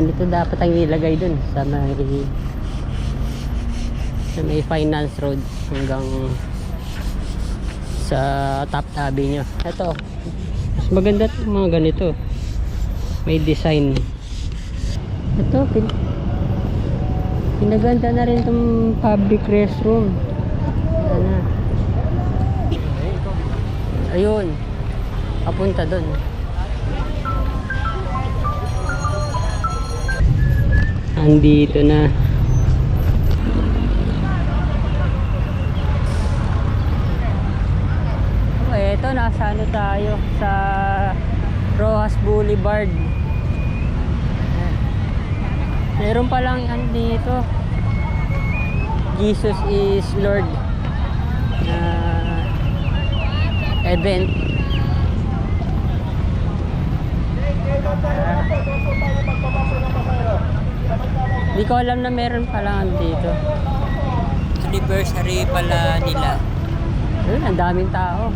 Ganito dapat ang ilagay dun sa may sa may finance road hanggang sa top tabi nyo. Ito, mas maganda itong mga ganito. May design. Ito, pin pinaganda na rin itong public restroom. Ayun. Papunta doon. Andito na. Oh, eto nasa ano tayo sa Rojas Boulevard. Meron pa lang andito. Jesus is Lord. na event. Hindi ko alam na meron pa lang dito. Anniversary pala nila. Ayun, ang daming tao.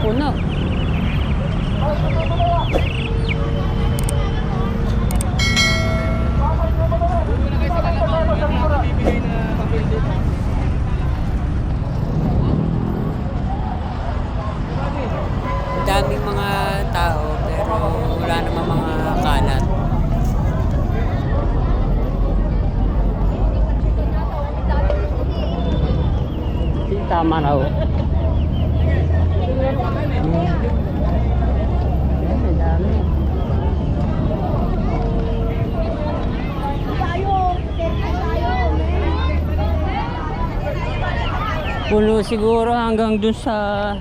Puno. Ang Tama. Ayan, ang dami. Puno siguro hanggang dun sa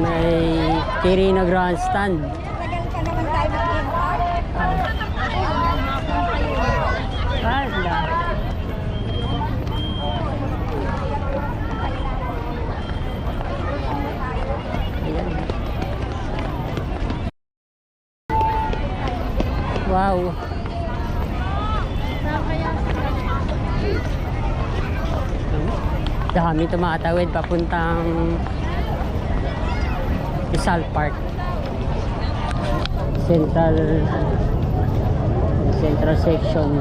may Kirina Grandstand. Tagal ka naman tayo mag-impact. Ah, ang dami. Ayan. Wow. Dami tumatawid papuntang Rizal Park. Central Central section.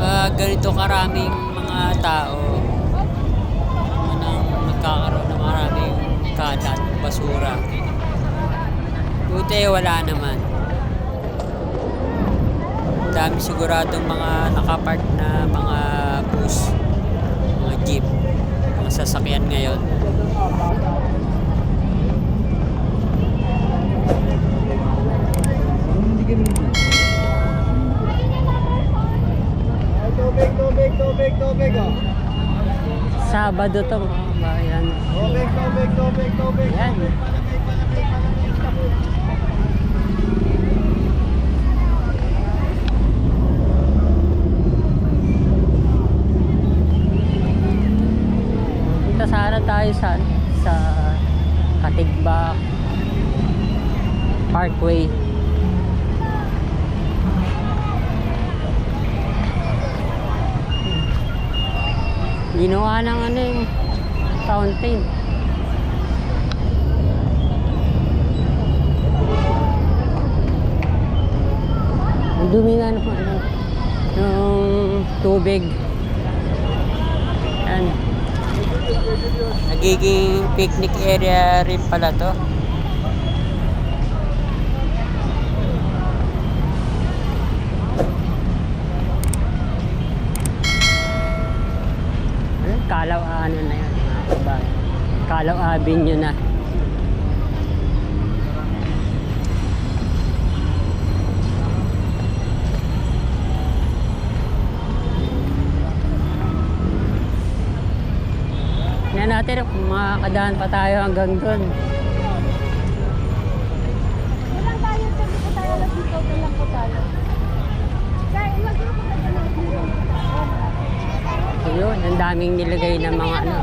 Pag ganito karaming mga tao, nang nagkakaroon ng maraming kalat, basura. Buti wala naman. Dami siguradong mga nakapark na mga bus, mga jeep, mga sasakyan ngayon. Ay, tubig, tubig, tubig, tubig, oh. Sabado to mga bayan. Tubig, tubig, tubig, tubig. Yan. Tayo sa sa Katigbak Parkway. Ginawa ng ano yung fountain. Ang dumi nga ng ano, yung tubig. Yan. Nagiging picnic area rin pala to. Ayun, Kalaw ano na yan mga kabayan. Kalaw na. Tingnan natin kung makakadaan pa tayo hanggang doon. Ilang tayo, sabi ko tayo lang tayo. Kaya ilagay ko na. So yun, ang daming nilagay ng mga ano.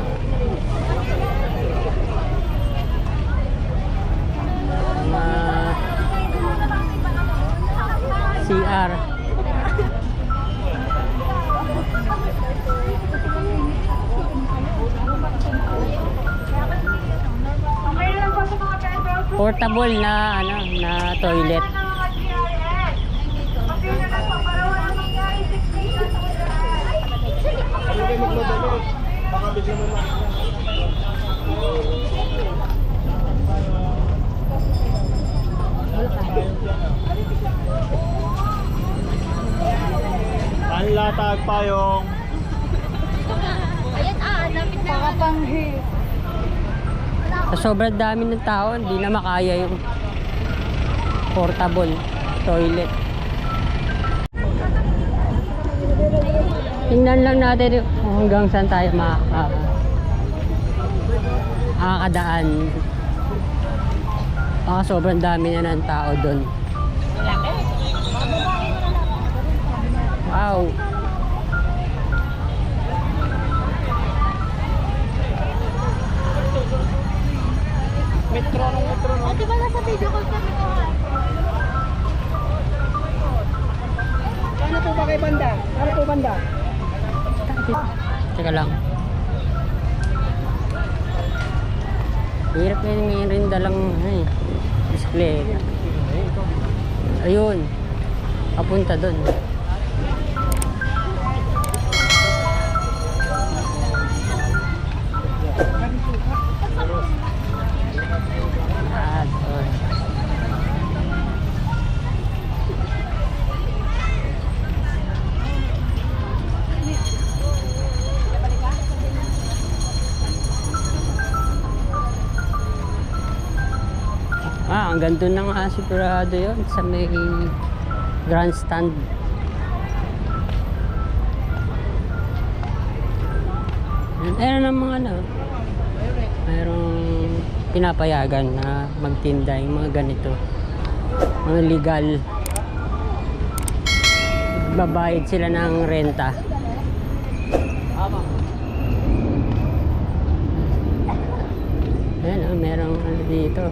Mga CR. Portable na ano na toilet. Ano kayo maglodo? Baka bigla mo lang. Panlatag pa yung Ayan ah, lapit na. Pakapanghi. Sobrang dami ng tao, hindi na makaya yung portable toilet. Tingnan lang natin hanggang saan tayo makaka makakadaan. Baka sobrang dami na ng tao doon. Wow! O, di ba nasa video call kami ko ha? Ano po ba kay banda? Ano po banda? Teka lang. Hirap yun ngayon rin dalang eh, display. Ayun. Papunta doon. Ah, ang ganda na nga sigurado yun sa may grandstand. Meron ng mga ano, mayroong pinapayagan na magtinda yung mga ganito. Mga legal. Babayad sila ng renta. Ayan, oh, merong ano dito.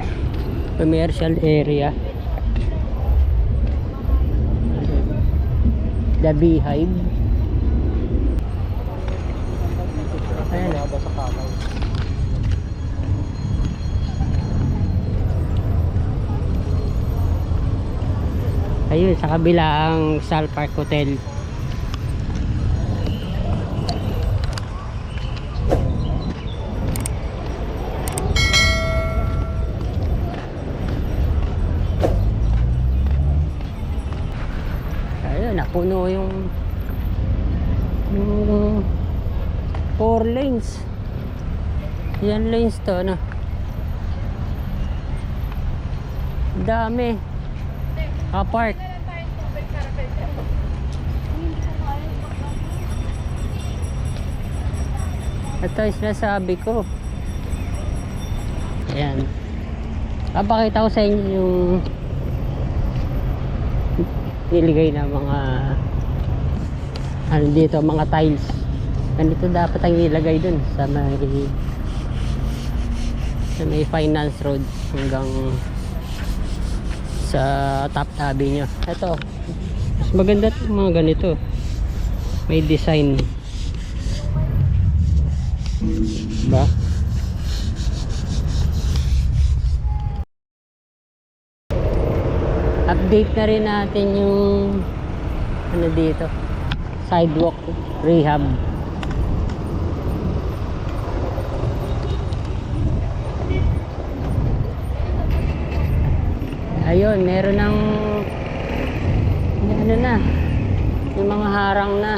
Commercial area. The Beehive. Ayan, oh. sa kamay. ayun, sa kabila ang Sal Park Hotel. Napuno yung yung four lanes. Yan lanes to, ano. Dami. Kapark. Ito yung sinasabi ko. Ayan. Papakita ko sa inyo yung niligay na mga ano dito, mga tiles. Ganito dapat ang ilagay dun sa may sa may finance road hanggang sa top tabi nyo. Ito, mas maganda itong mga ganito. May design. Diba? Update na rin natin yung ano dito sidewalk rehab. Ayun meron ng ano na yung mga harang na.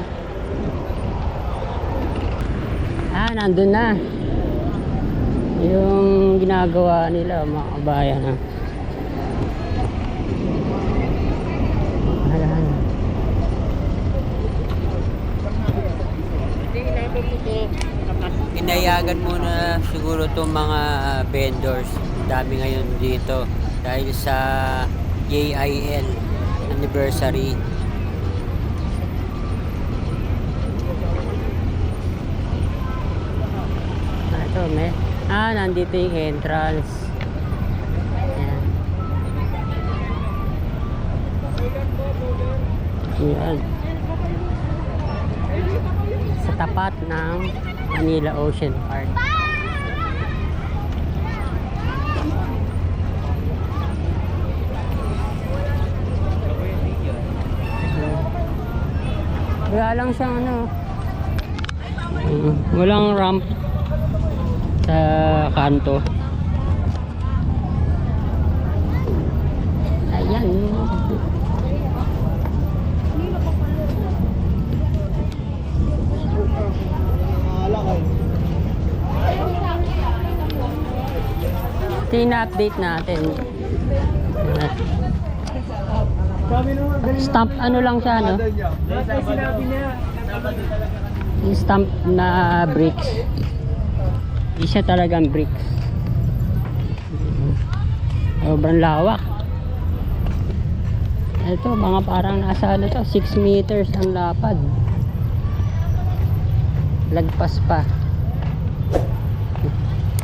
Ah nandun na. Yung ginagawa nila mga kabayan ha Ayan. Pinayagan muna siguro itong mga vendors. Dami ngayon dito dahil sa JIL anniversary. Ah, ito, may. Ah, nandito yung entrance. Ayan tapat ng Manila Ocean Park. Wala lang siyang ano. Uh, walang ramp sa kanto. Ito yung na-update natin. Stamp ano lang siya, no? Stamp na bricks. Siya talagang bricks. Sobrang lawak. Ito, mga parang nasa ano to, 6 meters ang lapad. Lagpas pa.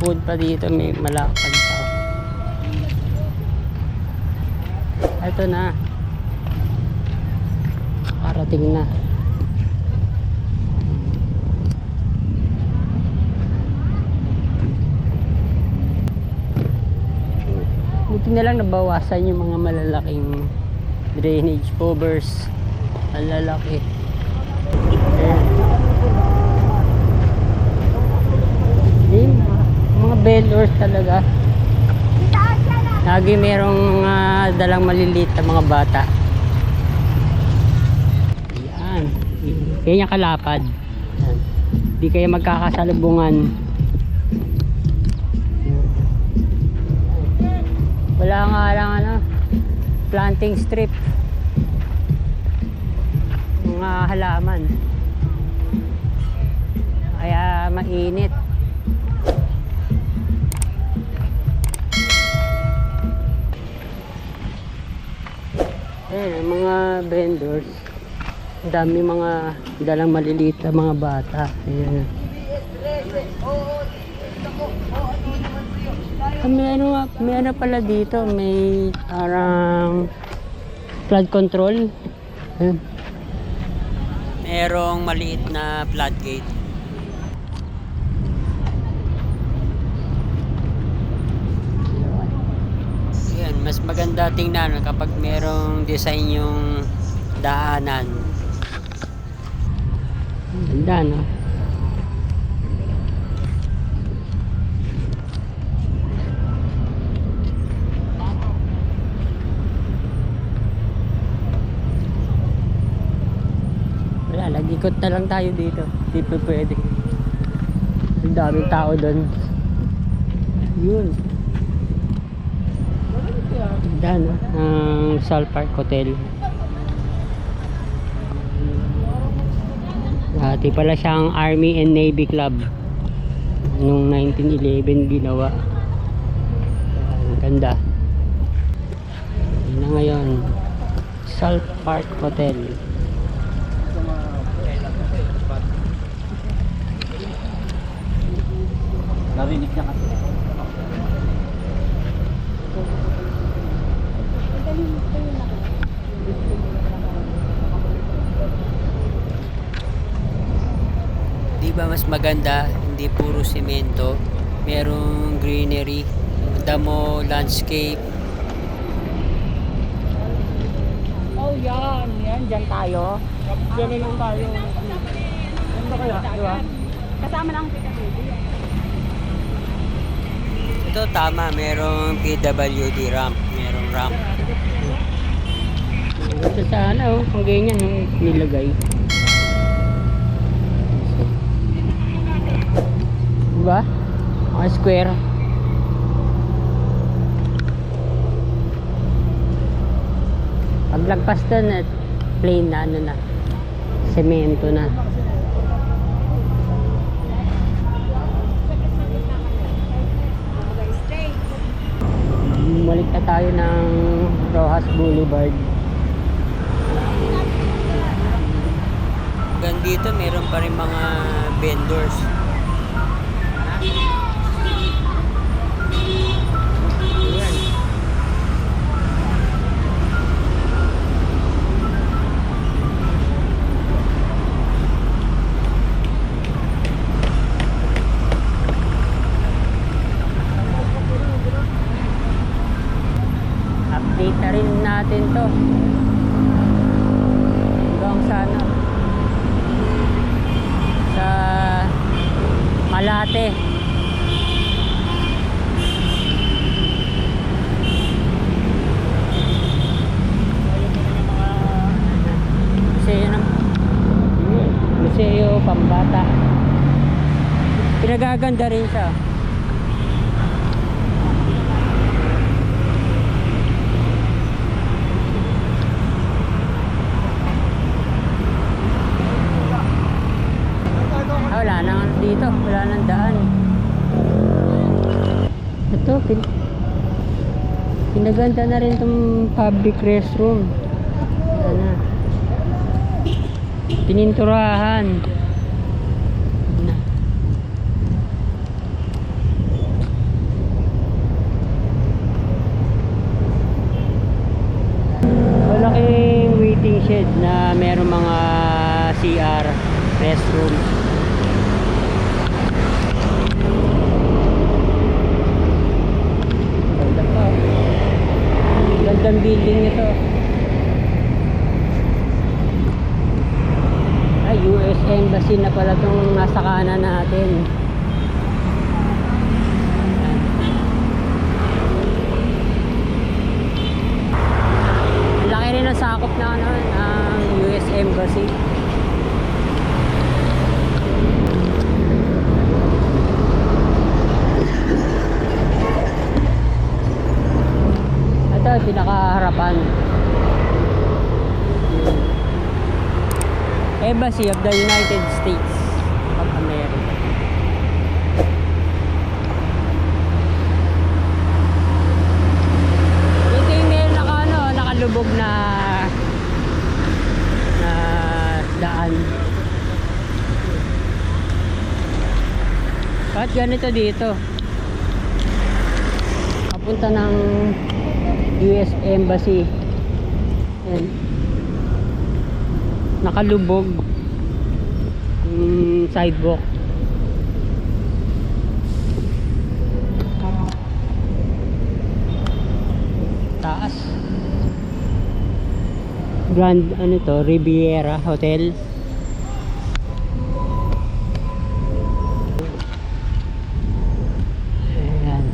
Food pa dito, may malapad Ito na. Parating na. Buti na lang nabawasan yung mga malalaking drainage covers. Malalaki. Ayan. Mga vendors talaga. Lagi merong mga dalang maliliit na mga bata. Yan. Kaya kalapad. Yan. Di kaya magkakasalubungan. Wala nga lang ano, planting strip. Mga halaman. Kaya mainit. Ayan, ang mga vendors. Dami mga dalang maliliit na mga bata. Ayan. Ah, May ano, may ano pala dito, may parang flood control. Ayan. Merong maliit na floodgate. Yan, mas maganda tingnan kapag merong design yung daanan. Ganda, no? Wala, nag-ikot na lang tayo dito. Hindi pa pwede. Ang daming tao doon. Yun. Ganda, no? Ang Sal Park Hotel. Dati pala siyang Army and Navy Club. Noong 1911 ginawa. Ang ganda. Yun ngayon. Salt Park Hotel. Narinig niya mas maganda, hindi puro semento, merong greenery, damo, landscape. Oh, yan. Yan, dyan tayo. Dyan na lang tayo. Ano ba kaya? Di ba? Kasama lang kita. Ito tama, merong PWD ramp, merong ramp. Ito sana oh, kung ganyan yung nilagay. Diba? Mga square. Paglagpas doon, eh, plain na ano na. Semento na. Bumalik na tayo ng Rojas Boulevard. Hanggang dito meron pa rin mga vendors update na rin natin to. Hanggang sana ano? sa Malate. Pinagaganda rin siya. Ah, wala na nga dito. Wala nang daan. Ito, pin pinaganda na rin itong public restroom. Wala na. Pininturahan. Shed na meron mga CR restroom. Ganda pa. Gandang building ito. Ay, US Embassy na pala itong nasa kanan natin. Sakop na ano, Embassy. Ito, pinakaharapan. Embassy of the United States of America. Ito yung meron naka, ano, nakalubog na na Kahit ganito dito. Papunta ng US Embassy. Yan. Nakalubog yung sidewalk. Taas. Grand ano to, Riviera Hotel. Ayan.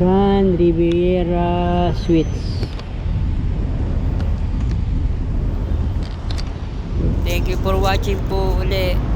Grand Riviera Suites. Thank you for watching po uli.